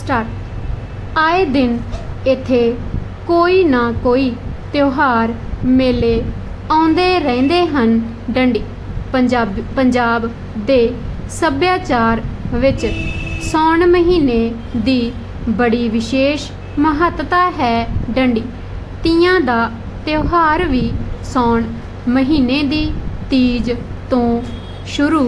Start. ਆਏ ਦਿਨ ਇੱਥੇ ਕੋਈ ਨਾ ਕੋਈ ਤਿਉਹਾਰ, ਮੇਲੇ ਆਉਂਦੇ ਰਹਿੰਦੇ ਹਨ ਡੰਡੀ। ਪੰਜਾਬ ਪੰਜਾਬ ਦੇ ਸੱਭਿਆਚਾਰ ਵਿੱਚ ਸੌਣ ਮਹੀਨੇ ਦੀ ਬੜੀ ਵਿਸ਼ੇਸ਼ ਮਹੱਤਤਾ ਹੈ ਡੰਡੀ। ਤੀਆਂ ਦਾ ਤਿਉਹਾਰ ਵੀ ਸੌਣ ਮਹੀਨੇ ਦੀ ਤੀਜ ਤੋਂ ਸ਼ੁਰੂ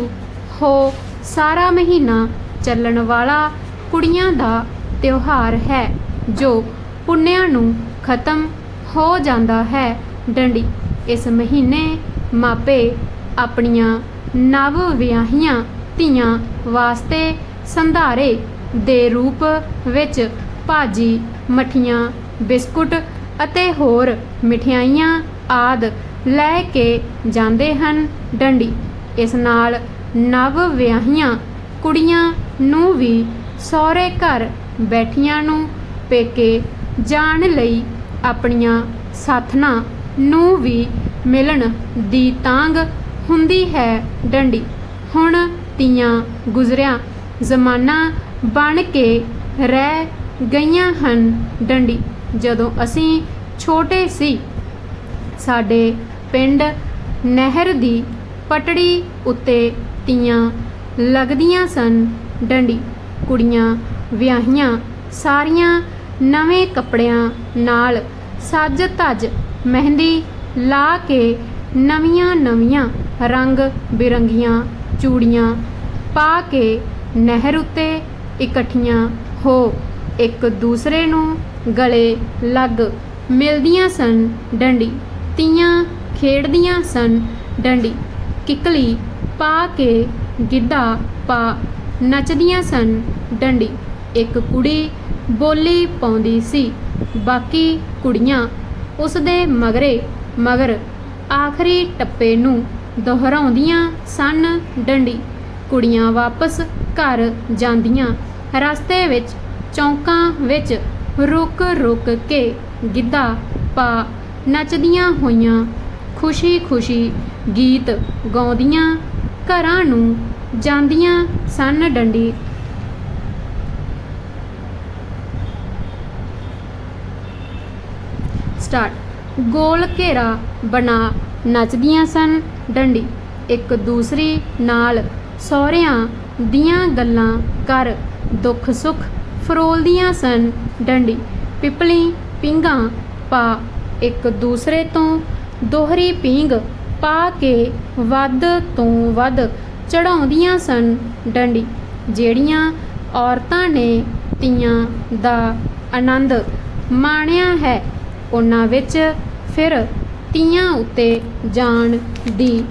ਹੋ ਸਾਰਾ ਮਹੀਨਾ ਚੱਲਣ ਵਾਲਾ ਕੁੜੀਆਂ ਦਾ ਤਿਉਹਾਰ ਹੈ, ਜੋ ਪੁੰਨਿਆਂ ਨੂੰ ਖਤਮ ਹੋ ਜਾਂਦਾ ਹੈ। ਡੰਡੀ, ਇਸ ਮਹੀਨੇ ਮਾਪੇ ਆਪਣੀਆਂ ਨਵ ਵਿਆਹੀਆਂ ਧੀਆਂ ਵਾਸਤੇ ਸੰਧਾਰੇ ਦੇ ਰੂਪ ਵਿੱਚ ਭਾਜੀ ਮਠੀਆਂ, ਬਿਸਕੁਟ ਅਤੇ ਹੋਰ ਮਠਿਆਈਆਂ ਆਦ ਲੈ ਕੇ ਜਾਂਦੇ ਹਨ। ਡੰਡੀ, ਇਸ ਨਾਲ ਨਵ ਵਿਆਹੀਆਂ ਕੁੜੀਆਂ ਨੂੰ ਵੀ ਸਹੁਰੇ ਘਰ ਬੈਠੀਆਂ ਨੂੰ ਪੇਕੇ ਜਾਣ ਲਈ ਆਪਣੀਆਂ ਸਾਥਣਾਂ ਨੂੰ ਵੀ ਮਿਲਣ ਦੀ ਤਾਂਗ ਹੁੰਦੀ ਹੈ ਡੰਡੀ। ਹੁਣ ਤੀਆਂ ਗੁਜ਼ਰਿਆ ਜ਼ਮਾਨਾ ਬਣ ਕੇ ਰਹਿ ਗਈਆਂ ਹਨ ਡੰਡੀ। ਜਦੋਂ ਅਸੀਂ ਛੋਟੇ ਸੀ, ਸਾਡੇ ਪਿੰਡ ਨਹਿਰ ਦੀ ਪਟੜੀ ਉੱਤੇ ਤੀਆਂ ਲੱਗਦੀਆਂ ਸਨ ਡੰਡੀ। ਕੁੜੀਆਂ, ਵਿਆਹੀਆਂ, ਸਾਰੀਆਂ ਨਵੇਂ ਕੱਪੜਿਆਂ ਨਾਲ ਸੱਜ ਧੱਜ ਮਹਿੰਦੀ ਲਾ ਕੇ ਨਵੀਆਂ ਨਵੀਆਂ ਰੰਗ ਬਿਰੰਗੀਆਂ ਚੂੜੀਆਂ ਪਾ ਕੇ ਨਹਿਰ ਉੱਤੇ ਇਕੱਠੀਆਂ ਹੋ ਇੱਕ ਦੂਸਰੇ ਨੂੰ ਗਲੇ ਲੱਗ ਮਿਲਦੀਆਂ ਸਨ ਡੰਡੀ, ਤੀਆਂ ਖੇਡਦੀਆਂ ਸਨ ਡੰਡੀ, ਕਿਕਲੀ ਪਾ ਕੇ ਗਿੱਧਾ ਪਾ ਨੱਚਦੀਆਂ ਸਨ। ਡੰਡੀ ਇੱਕ ਕੁੜੀ ਬੋਲੀ ਪਾਉਂਦੀ ਸੀ। ਬਾਕੀ ਕੁੜੀਆਂ ਉਸ ਦੇ ਮਗਰੇ ਮਗਰ ਆਖਰੀ ਟੱਪੇ ਨੂੰ ਦੁਹਰਾਉਂਦੀਆਂ ਸਨ। ਡੰਡੀ ਕੁੜੀਆਂ ਵਾਪਸ ਘਰ ਜਾਂਦੀਆਂ। ਰਸਤੇ ਵਿੱਚ, ਚੌਂਕਾਂ ਵਿੱਚ ਰੁਕ ਰੁਕ ਕੇ ਗਿੱਧਾ ਪਾ ਨੱਚਦੀਆਂ ਹੋਈਆਂ ਖੁਸ਼ੀ-ਖੁਸ਼ੀ ਗੀਤ ਗਾਉਂਦੀਆਂ ਘਰਾਂ ਨੂੰ ਜਾਂਦੀਆਂ ਸਨ ਡੰਡੀ। ਸਟਾਰਟ। ਗੋਲ ਘੇਰਾ ਬਣਾ ਨੱਚਦੀਆਂ ਸਨ ਡੰਡੀ। ਇੱਕ ਦੂਸਰੀ ਨਾਲ ਸਹੁਰਿਆਂ ਦੀਆਂ ਗੱਲਾਂ ਕਰ ਦੁੱਖ ਸੁੱਖ ਫਰੋਲਦੀਆਂ ਸਨ ਡੰਡੀ। ਪਿਪਲੀ ਪਿੰਗਾ ਪਾ ਇੱਕ ਦੂਸਰੇ ਤੋਂ ਦੋਹਰੀ ਪੀਂਗ ਪਾ ਕੇ ਵੱਧ ਤੋਂ ਵੱਧ ਚੜਾਉਂਦੀਆਂ ਸਨ। ਡੰਡੀ, ਜਿਹੜੀਆਂ ਔਰਤਾਂ ਨੇ ਤੀਆਂ ਦਾ ਆਨੰਦ ਮਾਣਿਆ ਹੈ, ਉਹਨਾਂ ਵਿੱਚ ਫਿਰ ਤੀਆਂ ਉੱਤੇ ਜਾਣ ਦੀ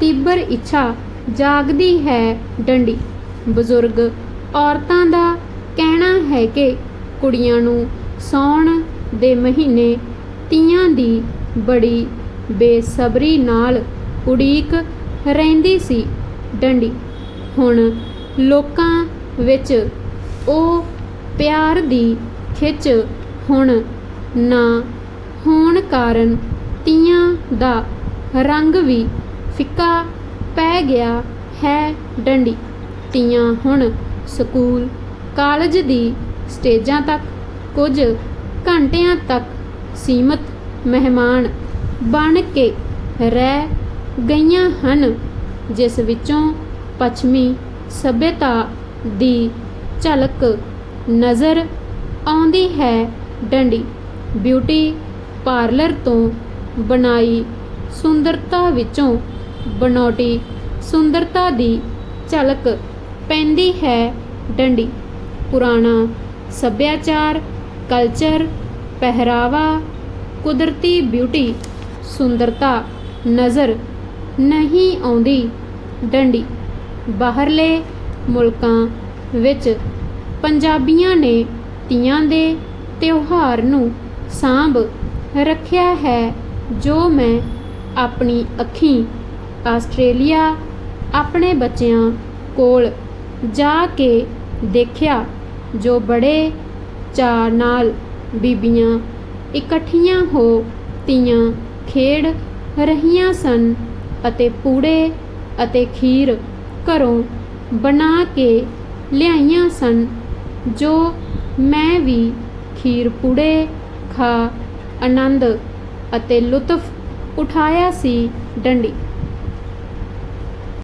ਤੀਬਰ ਇੱਛਾ ਜਾਗਦੀ ਹੈ। ਡੰਡੀ, ਬਜ਼ੁਰਗ ਔਰਤਾਂ ਦਾ ਕਹਿਣਾ ਹੈ ਕਿ ਕੁੜੀਆਂ ਨੂੰ ਸੌਣ ਦੇ ਮਹੀਨੇ ਤੀਆਂ ਦੀ ਬੜੀ ਬੇਸਬਰੀ ਨਾਲ ਉਡੀਕ ਰਹਿੰਦੀ ਸੀ। ਡੰਡੀ। ਹੁਣ ਲੋਕਾਂ ਵਿੱਚ ਉਹ ਪਿਆਰ ਦੀ ਖਿੱਚ ਹੁਣ ਨਾ ਹੋਣ ਕਾਰਨ ਤੀਆਂ ਦਾ ਰੰਗ ਵੀ ਫਿੱਕਾ ਪੈ ਗਿਆ ਹੈ ਡੰਡੀ। ਤੀਆਂ ਹੁਣ ਸਕੂਲ, ਕਾਲਜ ਦੀ ਸਟੇਜਾਂ ਤੱਕ, ਕੁਝ ਘੰਟਿਆਂ ਤੱਕ ਸੀਮਤ ਮਹਿਮਾਨ ਬਣ ਕੇ ਰਹਿ ਗਈਆਂ ਹਨ। ਜਿਸ ਵਿੱਚੋਂ ਪੱਛਮੀ ਸਭਿਅਤਾ ਦੀ ਝਲਕ ਨਜ਼ਰ ਆਉਂਦੀ ਹੈ। ਡੰਡੀ, ਬਿਊਟੀ ਪਾਰਲਰ ਤੋਂ ਬਣਾਈ ਸੁੰਦਰਤਾ ਵਿੱਚੋਂ ਬਨੌਟੀ ਸੁੰਦਰਤਾ ਦੀ ਝਲਕ ਪੈਂਦੀ ਹੈ। ਡੰਡੀ, ਪੁਰਾਣਾ ਸੱਭਿਆਚਾਰ, ਕਲਚਰ, ਪਹਿਰਾਵਾ, ਕੁਦਰਤੀ ਬਿਊਟੀ, ਸੁੰਦਰਤਾ ਨਜ਼ਰ ਨਹੀਂ ਆਉਂਦੀ। ਡੰਡੀ, ਬਾਹਰਲੇ ਮੁਲਕਾਂ ਵਿੱਚ ਪੰਜਾਬੀਆਂ ਨੇ ਤੀਆਂ ਦੇ ਤਿਉਹਾਰ ਨੂੰ ਸਾਂਭ ਰੱਖਿਆ ਹੈ, ਜੋ ਮੈਂ ਆਪਣੀ ਅੱਖੀਂ ਆਸਟ੍ਰੇਲੀਆ ਆਪਣੇ ਬੱਚਿਆਂ ਕੋਲ ਜਾ ਕੇ ਦੇਖਿਆ, ਜੋ ਬੜੇ ਚਾਅ ਨਾਲ ਬੀਬੀਆਂ ਇਕੱਠੀਆਂ ਹੋ ਤੀਆਂ ਖੇਡ ਰਹੀਆਂ ਸਨ। ਅਤੇ ਪੂੜੇ ਅਤੇ ਖੀਰ ਘਰੋਂ ਬਣਾ ਕੇ ਲਿਆਈਆਂ ਸਨ, ਜੋ ਮੈਂ ਵੀ ਖੀਰ ਪੂੜੇ, ਖਾ, ਆਨੰਦ ਅਤੇ ਲੁਤਫ ਉਠਾਇਆ ਸੀ ਡੰਡੀ।